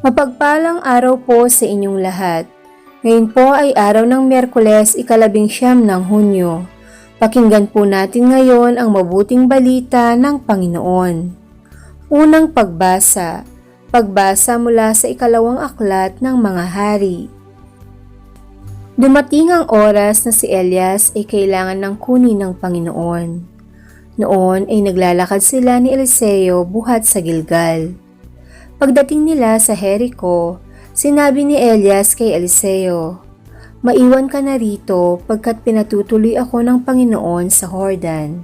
Mapagpalang araw po sa inyong lahat. Ngayon po ay araw ng Miyerkules, ikalabing siyam ng Hunyo. Pakinggan po natin ngayon ang mabuting balita ng Panginoon. Unang pagbasa. Pagbasa mula sa ikalawang aklat ng mga hari. Dumating ang oras na si Elias ay kailangan ng kunin ng Panginoon. Noon ay naglalakad sila ni Eliseo buhat sa Gilgal. Pagdating nila sa Jericho, sinabi ni Elias kay Eliseo, Maiwan ka na rito pagkat pinatutuloy ako ng Panginoon sa Jordan.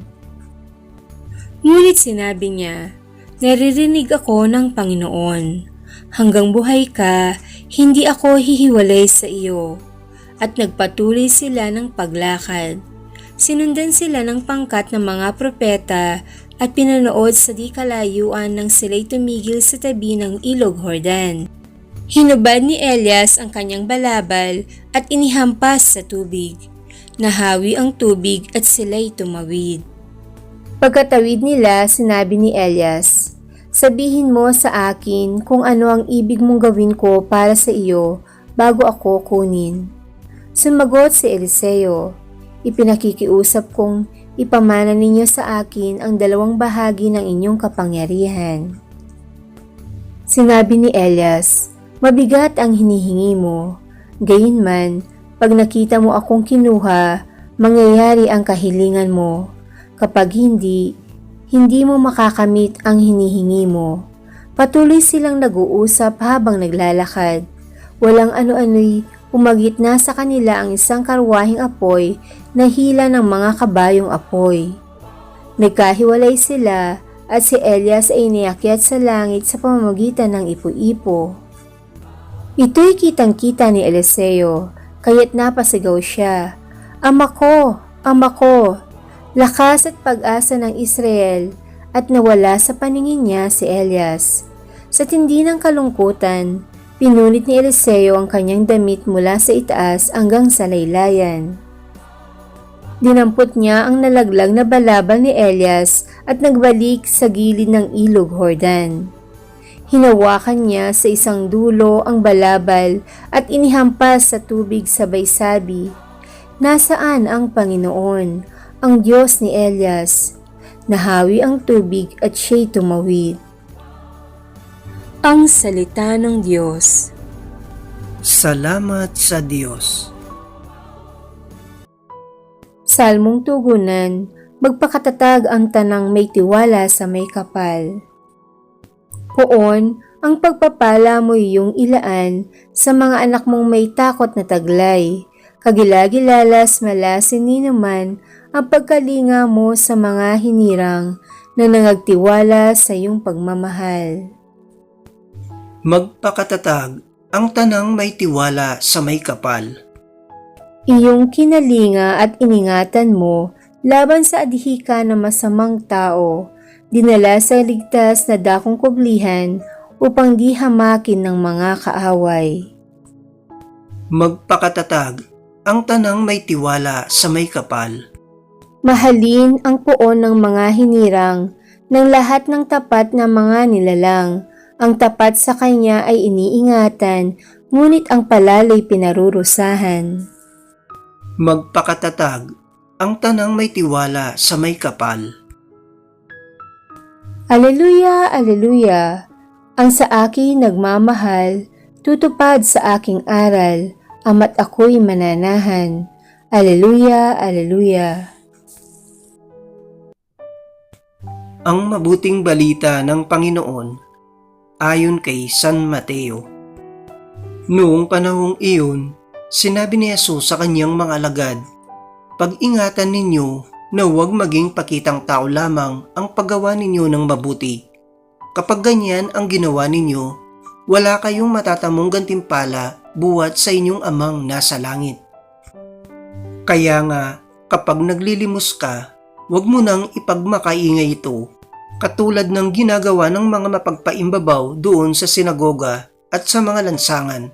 Ngunit sinabi niya, Naririnig ako ng Panginoon. Hanggang buhay ka, hindi ako hihiwalay sa iyo. At nagpatuloy sila ng paglakad. Sinundan sila ng pangkat ng mga propeta at pinanood sa di kalayuan nang sila'y tumigil sa tabi ng ilog Jordan. Hinubad ni Elias ang kanyang balabal at inihampas sa tubig. Nahawi ang tubig at sila'y tumawid. Pagkatawid nila, sinabi ni Elias, Sabihin mo sa akin kung ano ang ibig mong gawin ko para sa iyo bago ako kunin. Sumagot si Eliseo, Ipinakikiusap kong ipamana ninyo sa akin ang dalawang bahagi ng inyong kapangyarihan. Sinabi ni Elias, Mabigat ang hinihingi mo. Gayunman, pag nakita mo akong kinuha, mangyayari ang kahilingan mo. Kapag hindi, hindi mo makakamit ang hinihingi mo. Patuloy silang nag-uusap habang naglalakad. Walang ano-ano'y umagit na sa kanila ang isang karwahing apoy na hila ng mga kabayong apoy. Nagkahiwalay sila at si Elias ay iniakyat sa langit sa pamamagitan ng ipo-ipo. Ito'y kitang-kita ni Eliseo, kaya't napasigaw siya, Ama ko! Ama ko! Lakas at pag-asa ng Israel at nawala sa paningin niya si Elias. Sa tindi ng kalungkutan, pinunit ni Eliseo ang kanyang damit mula sa itaas hanggang sa laylayan. Dinampot niya ang nalaglag na balabal ni Elias at nagbalik sa gilid ng ilog Jordan. Hinawakan niya sa isang dulo ang balabal at inihampas sa tubig sabay sabi, Nasaan ang Panginoon, ang Diyos ni Elias? Nahawi ang tubig at siya'y tumawid. Ang Salita ng Diyos Salamat sa Diyos. Salmong Tugunan Magpakatatag ang tanang may tiwala sa may kapal. Poon, ang pagpapala mo iyong ilaan sa mga anak mong may takot na taglay. Kagilagilalas malasin ni naman ang pagkalinga mo sa mga hinirang na nangagtiwala sa iyong pagmamahal. Magpakatatag ang tanang may tiwala sa may kapal. Iyong kinalinga at iningatan mo laban sa adhika ng masamang tao, dinala sa ligtas na dakong kublihan upang di hamakin ng mga kaaway. Magpakatatag ang tanang may tiwala sa may kapal. Mahalin ang poon ng mga hinirang ng lahat ng tapat na mga nilalang. Ang tapat sa kanya ay iniingatan, ngunit ang palalay pinarurusahan. Magpakatatag ang tanang may tiwala sa may kapal. Aleluya, aleluya! Ang sa akin nagmamahal, tutupad sa aking aral, ama't ako'y mananahan. Aleluya, aleluya! Ang mabuting balita ng Panginoon ayon kay San Mateo. Noong panahong iyon, sinabi ni Jesus sa kanyang mga alagad, Pag-ingatan ninyo na huwag maging pakitang tao lamang ang paggawa ninyo ng mabuti. Kapag ganyan ang ginawa ninyo, wala kayong matatamong gantimpala buwat sa inyong amang nasa langit. Kaya nga, kapag naglilimos ka, huwag mo nang ipagmakaingay ito, katulad ng ginagawa ng mga mapagpaimbabaw doon sa sinagoga at sa mga lansangan.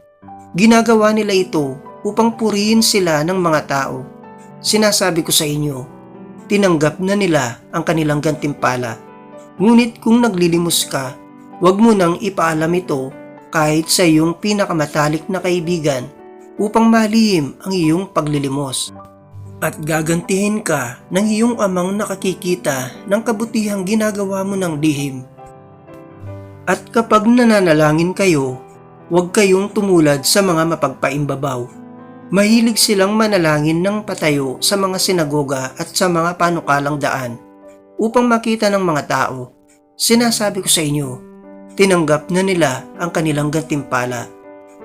Ginagawa nila ito upang purihin sila ng mga tao. Sinasabi ko sa inyo, tinanggap na nila ang kanilang gantimpala. Ngunit kung naglilimos ka, huwag mo nang ipaalam ito kahit sa iyong pinakamatalik na kaibigan upang malihim ang iyong paglilimos. At gagantihin ka ng iyong amang nakakikita ng kabutihang ginagawa mo ng lihim. At kapag nananalangin kayo, huwag kayong tumulad sa mga mapagpaimbabaw. Mahilig silang manalangin ng patayo sa mga sinagoga at sa mga panukalang daan upang makita ng mga tao. Sinasabi ko sa inyo, tinanggap na nila ang kanilang gantimpala.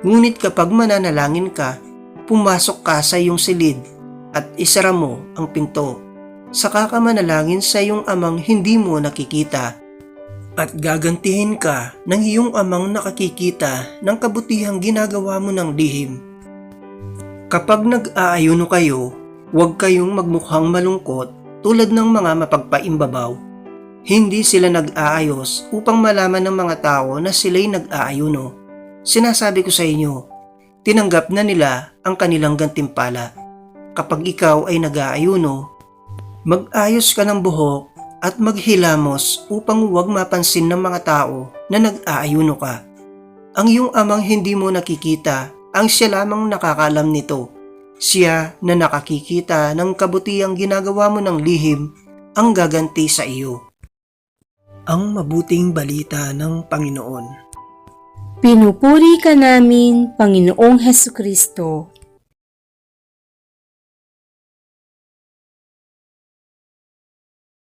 Ngunit kapag mananalangin ka, pumasok ka sa iyong silid at isara mo ang pinto. Saka ka manalangin sa iyong amang hindi mo nakikita at gagantihin ka ng iyong amang nakakikita ng kabutihang ginagawa mo ng lihim. Kapag nag-aayuno kayo, huwag kayong magmukhang malungkot tulad ng mga mapagpaimbabaw. Hindi sila nag-aayos upang malaman ng mga tao na sila'y nag-aayuno. Sinasabi ko sa inyo, tinanggap na nila ang kanilang gantimpala. Kapag ikaw ay nag-aayuno, mag-ayos ka ng buhok at maghilamos upang huwag mapansin ng mga tao na nag-aayuno ka. Ang iyong amang hindi mo nakikita, ang siya lamang nakakalam nito. Siya na nakakikita ng kabutihang ginagawa mo ng lihim ang gaganti sa iyo. Ang mabuting balita ng Panginoon. Pinupuri ka namin, Panginoong Heso Kristo.